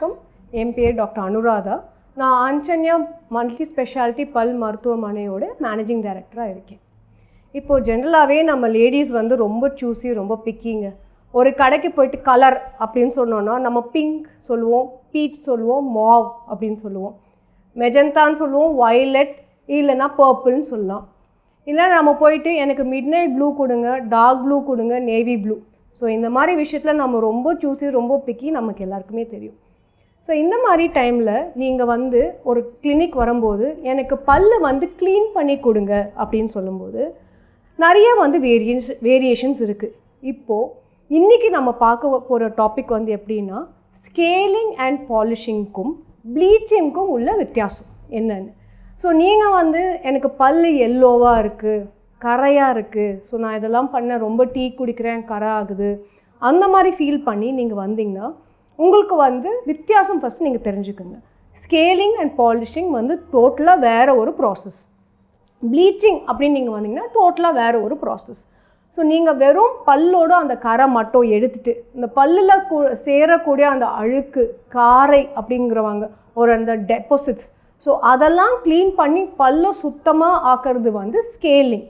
வணக்கம். என் பேர் டாக்டர் அனுராதா. நான் ஆஞ்சன்யா மல்டி ஸ்பெஷாலிட்டி பல் மருத்துவமனையோட மேனேஜிங் டைரக்டராக இருக்கேன். இப்போது ஜென்ரலாகவே நம்ம லேடிஸ் வந்து ரொம்ப சூஸி ரொம்ப பிக்கிங்க ஒரு கடைக்கு போயிட்டு கலர் அப்படின்னு சொன்னோன்னா நம்ம பிங்க் சொல்லுவோம் பீச் சொல்லுவோம் மாவ் அப்படின்னு சொல்லுவோம். மெஜந்தான்னு சொல்லுவோம் வயலட் இல்லைன்னா பர்பிள்னு சொல்லலாம். இல்லை நம்ம போயிட்டு எனக்கு மிட் நைட் ப்ளூ கொடுங்க டார்க் ப்ளூ கொடுங்க நேவி ப்ளூ ஸோ இந்த மாதிரி விஷயத்தில் நம்ம ரொம்ப சூஸி ரொம்ப பிக்கி நமக்கு எல்லாருக்குமே தெரியும். ஸோ இந்த மாதிரி டைமில் நீங்கள் வந்து ஒரு கிளினிக் வரும்போது எனக்கு பல்லு வந்து க்ளீன் பண்ணி கொடுங்க அப்படின்னு சொல்லும்போது நிறைய வந்து வேரியன்ஸ் வேரியேஷன்ஸ் இருக்குது இப்போது இன்றைக்கி நம்ம பார்க்க போகிற டாபிக் வந்து எப்படின்னா ஸ்கேலிங் அண்ட் பாலிஷிங்க்கும் ப்ளீச்சிங்க்கும் உள்ள வித்தியாசம் என்னன்னு. ஸோ நீங்கள் வந்து எனக்கு பல் எல்லோவாக இருக்குது கரையாக இருக்குது ஸோ நான் இதெல்லாம் பண்ண ரொம்ப டீ குடிக்கிறேன் கரை ஆகுது அந்த மாதிரி ஃபீல் பண்ணி நீங்கள் வந்தீங்கன்னா உங்களுக்கு வந்து வித்தியாசம் ஃபஸ்ட் நீங்கள் தெரிஞ்சுக்கோங்க. ஸ்கேலிங் அண்ட் பாலிஷிங் வந்து டோட்டலாக வேறு ஒரு ப்ராசஸ் ப்ளீச்சிங் அப்படின்னு நீங்கள் வந்தீங்கன்னா டோட்டலாக வேறு ஒரு ப்ராசஸ் ஸோ நீங்கள் வெறும் பல்லோட அந்த கரை மட்டும் எடுத்துட்டு இந்த பல்லில் கூ சேரக்கூடிய அந்த அழுக்கு காரை அப்படிங்கிறவங்க ஒரு அந்த டெபாசிட்ஸ் ஸோ அதெல்லாம் க்ளீன் பண்ணி பல்லை சுத்தமாக ஆக்கிறது வந்து ஸ்கேலிங்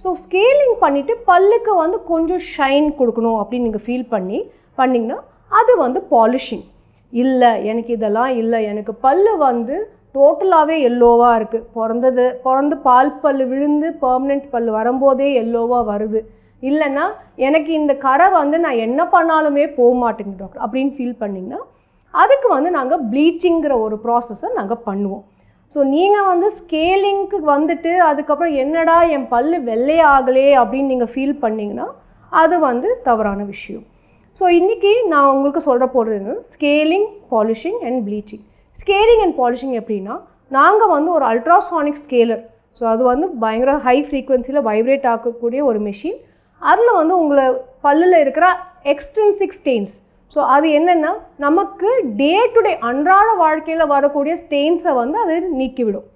ஸோ ஸ்கேலிங் பண்ணிவிட்டு பல்லுக்கு வந்து கொஞ்சம் ஷைன் கொடுக்கணும் அப்படின்னு நீங்கள் ஃபீல் பண்ணி பண்ணிங்கன்னா அது வந்து பாலிஷிங் இல்லை எனக்கு இதெல்லாம் இல்லை. எனக்கு பல்லு வந்து டோட்டலாகவே எல்லோவாக இருக்குது பிறந்தது பிறந்து பால் பல் விழுந்து பர்மனெண்ட் பல் வரும்போதே எல்லோவாக வருது. இல்லைன்னா எனக்கு இந்த கரை வந்து நான் என்ன பண்ணாலுமே போக மாட்டேங்க டாக்டர் அப்படின்னு ஃபீல் பண்ணிங்கன்னா அதுக்கு வந்து நாங்கள் ப்ளீச்சிங்கிற ஒரு ப்ராசஸை நாங்கள் பண்ணுவோம். ஸோ நீங்கள் வந்து ஸ்கேலிங்க்கு வந்துட்டு அதுக்கப்புறம் என்னடா என் பல் வெள்ளையாகலே அப்படின்னு நீங்கள் ஃபீல் பண்ணிங்கன்னா அது வந்து தவறான விஷயம். ஸோ இன்றைக்கி நான் உங்களுக்கு சொல்கிற போகிறது scaling polishing and bleaching scaling and polishing எப்படின்னா நாங்கள் வந்து ஒரு அல்ட்ராசானிக் ஸ்கேலர் ஸோ அது வந்து பயங்கர ஹை ஃப்ரீக்குவென்சியில் வைப்ரேட் ஆகக்கூடிய ஒரு மிஷின் அதில் வந்து உங்களை பல்லில் இருக்கிற எக்ஸ்டென்சிக் ஸ்டெயின்ஸ் ஸோ அது என்னென்னா நமக்கு டே டு டே அன்றாட வாழ்க்கையில் வரக்கூடிய ஸ்டெயின்ஸை வந்து அது நீக்கிவிடும்.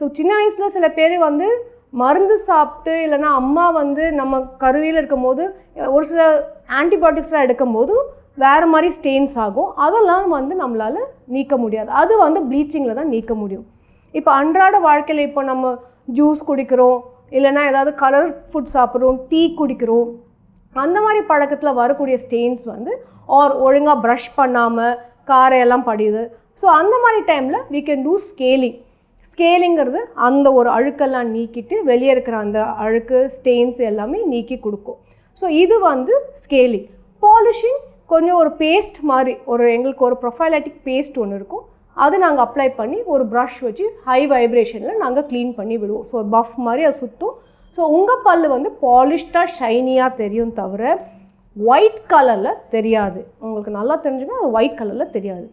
ஸோ சின்ன வயசில் சில பேர் வந்து மருந்து சாப்பிட்டு இல்லைன்னா அம்மா வந்து நம்ம கருவியில் இருக்கும் போது ஒரு சில ஆன்டிபயோட்டிக்ஸ்லாம் எடுக்கும்போது வேறு மாதிரி ஸ்டெயின்ஸ் ஆகும். அதெல்லாம் வந்து நம்மளால் நீக்க முடியாது. அது வந்து ப்ளீச்சிங்கில் தான் நீக்க முடியும். இப்போ அன்றாட வாழ்க்கையில் இப்போ நம்ம ஜூஸ் குடிக்கிறோம் இல்லைன்னா ஏதாவது கலர் ஃபுட் சாப்பிட்றோம் டீ குடிக்கிறோம் அந்த மாதிரி பழக்கத்தில் வரக்கூடிய ஸ்டெயின்ஸ் வந்து ஆர் ஒழுங்காக ப்ரஷ் பண்ணாமல் காரையெல்லாம் படியுது. ஸோ அந்த மாதிரி டைமில் வீ கேன் டூ ஸ்கேலிங் ஸ்கேலிங்கிறது அந்த ஒரு அழுக்கெல்லாம் நீக்கிட்டு வெளியே இருக்கிற அந்த அழுக்கு ஸ்டெயின்ஸ் எல்லாமே நீக்கி கொடுக்கும். ஸோ இது வந்து ஸ்கேலிங் பாலிஷிங் கொஞ்சம் ஒரு பேஸ்ட் மாதிரி ஒரு எங்களுக்கு ஒரு ப்ரொஃபைலட்டிக் பேஸ்ட் ஒன்று இருக்கும். அதை நாங்கள் அப்ளை பண்ணி ஒரு ப்ரஷ் வச்சு ஹை வைப்ரேஷனில் நாங்கள் க்ளீன் பண்ணி விடுவோம். ஸோ பஃப் மாதிரி அது சுற்றும் ஸோ உங்கள் பல் வந்து பாலிஷ்டாக ஷைனியாக தெரியும் தவிர ஒயிட் கலரில் தெரியாது. உங்களுக்கு நல்லா தெரிஞ்சுன்னா அது ஒயிட் கலரில் தெரியாது.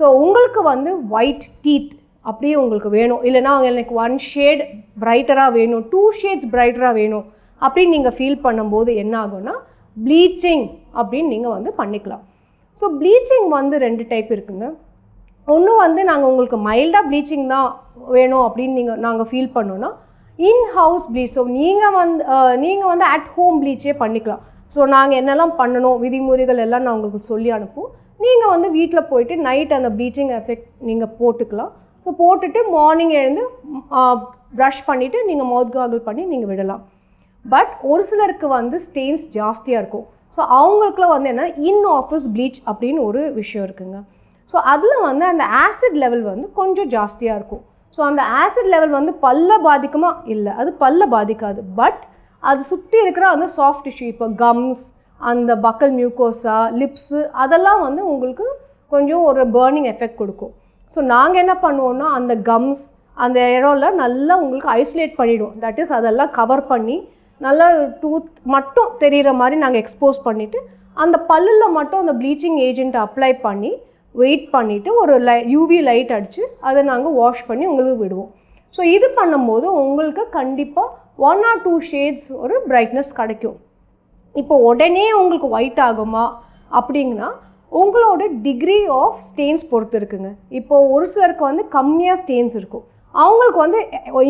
ஸோ உங்களுக்கு வந்து ஒயிட் டீத் அப்படியே உங்களுக்கு வேணும். இல்லைனா எனக்கு ஒன் ஷேட் பிரைட்டராக வேணும் டூ ஷேட்ஸ் பிரைட்டராக வேணும் அப்படின்னு நீங்கள் ஃபீல் பண்ணும்போது என்ன ஆகும்னா ப்ளீச்சிங் அப்படின்னு நீங்கள் வந்து பண்ணிக்கலாம். ஸோ ப்ளீச்சிங் வந்து ரெண்டு டைப் இருக்குங்க. ஒன்று வந்து நாங்கள் உங்களுக்கு மைல்டாக ப்ளீச்சிங் தான் வேணும் அப்படின்னு நீங்கள் நாங்கள் ஃபீல் பண்ணோன்னா இன் ஹவுஸ் ப்ளீச் ஸோ நீங்கள் வந்து நீங்கள் வந்து அட் ஹோம் ப்ளீச்சே பண்ணிக்கலாம். ஸோ நாங்கள் என்னெல்லாம் பண்ணணும் விதிமுறைகள் எல்லாம் நான் உங்களுக்கு சொல்லி அனுப்புவோம். நீங்கள் வந்து வீட்டில் போயிட்டு நைட் அந்த ப்ளீச்சிங் எஃபெக்ட் நீங்கள் போட்டுக்கலாம். ஸோ போட்டுட்டு மார்னிங் எழுந்து ப்ரஷ் பண்ணிவிட்டு நீங்கள் மவுத் கார்கிள் பண்ணி நீங்கள் விடலாம். பட் ஒரு சிலருக்கு வந்து ஸ்டெயின்ஸ் ஜாஸ்தியாக இருக்கும். ஸோ அவங்களுக்குலாம் வந்து என்ன இன் ஆஃபீஸ் ப்ளீச் அப்படின்னு ஒரு விஷயம் இருக்குங்க. ஸோ அதில் வந்து அந்த ஆசிட் லெவல் வந்து கொஞ்சம் ஜாஸ்தியாக இருக்கும். ஸோ அந்த ஆசிட் லெவல் வந்து பல்ல பாதிக்குமா? இல்லை. அது பல்ல பாதிக்காது. பட் அது சுற்றி இருக்கிற அந்த சாஃப்ட் டிஷ்யூ இப்போ கம்ஸ் அந்த பக்கல் மியூக்கோஸா லிப்ஸு அதெல்லாம் வந்து உங்களுக்கு கொஞ்சம் ஒரு பேர்னிங் எஃபெக்ட் கொடுக்கும். ஸோ நாங்கள் என்ன பண்ணுவோம்னா அந்த கம்ஸ் அந்த இடம்ல நல்லா உங்களுக்கு ஐசோலேட் பண்ணிவிடுவோம் தட் இஸ் அதெல்லாம் கவர் பண்ணி நல்லா டூத் மட்டும் தெரிகிற மாதிரி நாங்கள் எக்ஸ்போஸ் பண்ணிவிட்டு அந்த பல்லில் மட்டும் அந்த ப்ளீச்சிங் ஏஜென்ட் அப்ளை பண்ணி வெயிட் பண்ணிவிட்டு ஒரு லை யூவி லைட் அடித்து அதை நாங்கள் வாஷ் பண்ணி உங்களுக்கு விடுவோம். ஸோ இது பண்ணும்போது உங்களுக்கு கண்டிப்பாக ஒன் ஆர் டூ ஷேட்ஸ் ஒரு பிரைட்னஸ் கிடைக்கும். இப்போ உடனே உங்களுக்கு ஒயிட் ஆகுமா அப்படிங்கன்னா உங்களோட டிகிரி ஆஃப் ஸ்டெயின்ஸ் பொறுத்து இருக்குங்க. இப்போ ஒரு சிலருக்கு வந்து கம்மியாக ஸ்டெயின்ஸ் இருக்கும். அவங்களுக்கு வந்து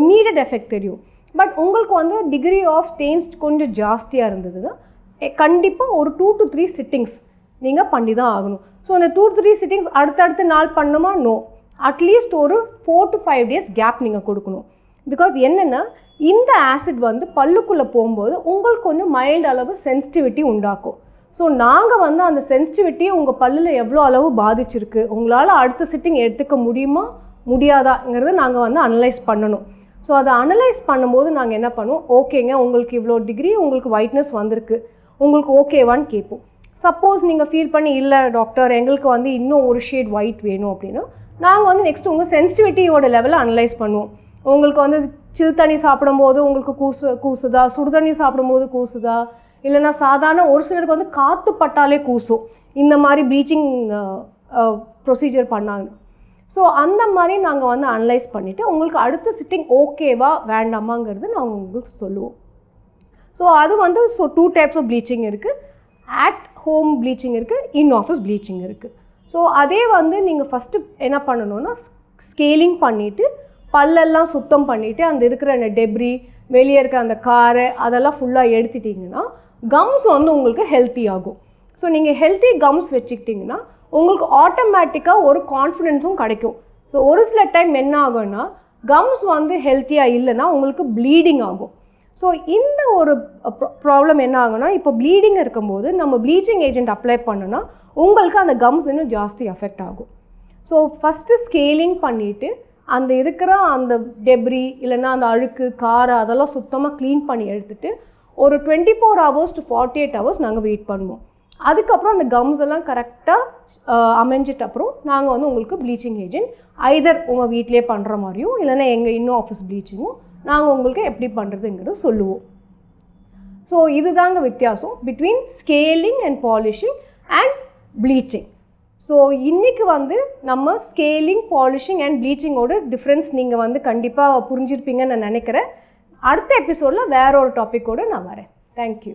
இம்மீடியட் எஃபெக்ட் தெரியும். பட் உங்களுக்கு வந்து டிகிரி ஆஃப் ஸ்டெயின்ஸ் கொஞ்சம் ஜாஸ்தியாக இருந்ததுன்னா கண்டிப்பாக ஒரு டூ டு த்ரீ சிட்டிங்ஸ் நீங்கள் பண்ணி தான் ஆகணும். ஸோ அந்த டூ த்ரீ சிட்டிங்ஸ் அடுத்தடுத்த நாள் பண்ணுமா? நோ அட்லீஸ்ட் ஒரு four to five days gap நீங்கள் கொடுக்கணும். பிகாஸ் என்னென்னா இந்த ஆசிட் வந்து பல்லுக்குள்ளே போகும்போது உங்களுக்கு கொஞ்சம் மைல்டு அளவு சென்சிட்டிவிட்டி உண்டாக்கும். ஸோ நாங்கள் வந்து அந்த சென்சிட்டிவிட்டி உங்கள் பல்லில் எவ்வளோ அளவு பாதிச்சிருக்கு? உங்களால் அடுத்த சிட்டிங் எடுத்துக்க முடியுமா? முடியாதாங்கிறத நாங்கள் வந்து அனலைஸ் பண்ணணும். ஸோ அதை அனலைஸ் பண்ணும்போது நாங்கள் என்ன பண்ணுவோம்? ஓகேங்க உங்களுக்கு இவ்வளோ டிகிரி உங்களுக்கு ஒயிட்னஸ் வந்திருக்கு. உங்களுக்கு ஓகேவான்னு கேட்போம். சப்போஸ் நீங்கள் ஃபீல் பண்ணி இல்லை டாக்டர் எங்களுக்கு வந்து இன்னும் ஒரு ஷேட் ஒயிட் வேணும் அப்படின்னா நாங்கள் வந்து நெக்ஸ்ட் உங்கள் சென்சிட்டிவிட்டியோட லெவலை அனலைஸ் பண்ணுவோம். உங்களுக்கு வந்து சில் தண்ணி சாப்பிடும்போது உங்களுக்கு கூசு கூசுதா? சுடு தண்ணி சாப்பிடும்போது கூசுதா? இல்லைன்னா சாதாரண ஒரு சிலருக்கு வந்து காற்று பட்டாலே கூசும். இந்த மாதிரி ப்ளீச்சிங் ப்ரொசீஜர் பண்ணாங்க. ஸோ அந்த மாதிரி நாங்கள் வந்து அனலைஸ் பண்ணிவிட்டு உங்களுக்கு அடுத்த சிட்டிங் ஓகேவா வேண்டாமாங்கிறது நாங்கள் உங்களுக்கு சொல்லுவோம். ஸோ அது வந்து so two types of bleaching இருக்குது அட் ஹோம் ப்ளீச்சிங் இருக்குது இன் ஆஃபீஸ் ப்ளீச்சிங் இருக்குது ஸோ அதே வந்து நீங்கள் ஃபஸ்ட்டு என்ன பண்ணணும்னா ஸ்கேலிங் பண்ணிவிட்டு பல்லெல்லாம் சுத்தம் பண்ணிவிட்டு அந்த இருக்கிற அந்த டெப்ரி வெளியே இருக்க அந்த காரை அதெல்லாம் ஃபுல்லாக எடுத்துட்டிங்கன்னா கம்ஸ் வந்து உங்களுக்கு ஹெல்த்தி ஆகும். ஸோ நீங்கள் ஹெல்த்தி கம்ஸ் வச்சுக்கிட்டிங்கன்னா உங்களுக்கு ஆட்டோமேட்டிக்காக ஒரு கான்ஃபிடென்ஸும் கிடைக்கும். ஸோ ஒரு சில டைம் என்ன ஆகும்னா கம்ஸ் வந்து ஹெல்த்தியாக இல்லைன்னா உங்களுக்கு ப்ளீடிங் ஆகும். ஸோ இந்த ஒரு ப்ராப்ளம் என்ன ஆகும்னா இப்போ ப்ளீடிங் இருக்கும்போது நம்ம ப்ளீச்சிங் ஏஜென்ட் அப்ளை பண்ணோன்னா உங்களுக்கு அந்த கம்ஸ் இன்னும் ஜாஸ்தி அஃபெக்ட் ஆகும். ஸோ ஃபஸ்ட்டு ஸ்கேலிங் பண்ணிவிட்டு அந்த இருக்கிற அந்த டெப்ரி இல்லைன்னா அந்த அழுக்கு காரை அதெல்லாம் சுத்தமாக க்ளீன் பண்ணி எடுத்துகிட்டு ஒரு twenty four hours to forty eight hours நாங்கள் வெயிட் பண்ணுவோம். அதுக்கப்புறம் அந்த கம்ஸ் எல்லாம் கரெக்டாக அமைஞ்சிட்ட அப்புறம் நாங்கள் வந்து உங்களுக்கு ப்ளீச்சிங் ஏஜென்ட் ஐதர் உங்கள் வீட்டிலே பண்ணுற மாதிரியும் இல்லைன்னா எங்கள் இன்னும் ஆஃபீஸ் ப்ளீச்சிங்கும் நாங்கள் உங்களுக்கு எப்படி பண்ணுறதுங்கிறது சொல்லுவோம். ஸோ இதுதாங்க வித்தியாசம் between scaling and polishing and bleaching so இன்றைக்கி வந்து நம்ம ஸ்கேலிங் பாலிஷிங் அண்ட் ப்ளீச்சிங்கோட டிஃப்ரென்ஸ் நீங்கள் வந்து கண்டிப்பாக புரிஞ்சிருப்பீங்கன்னு நான் நினைக்கிறேன். அடுத்த எபிசோடில் வேற ஒரு டாப்பிக்கோடு நான் வரேன். தேங்க்யூ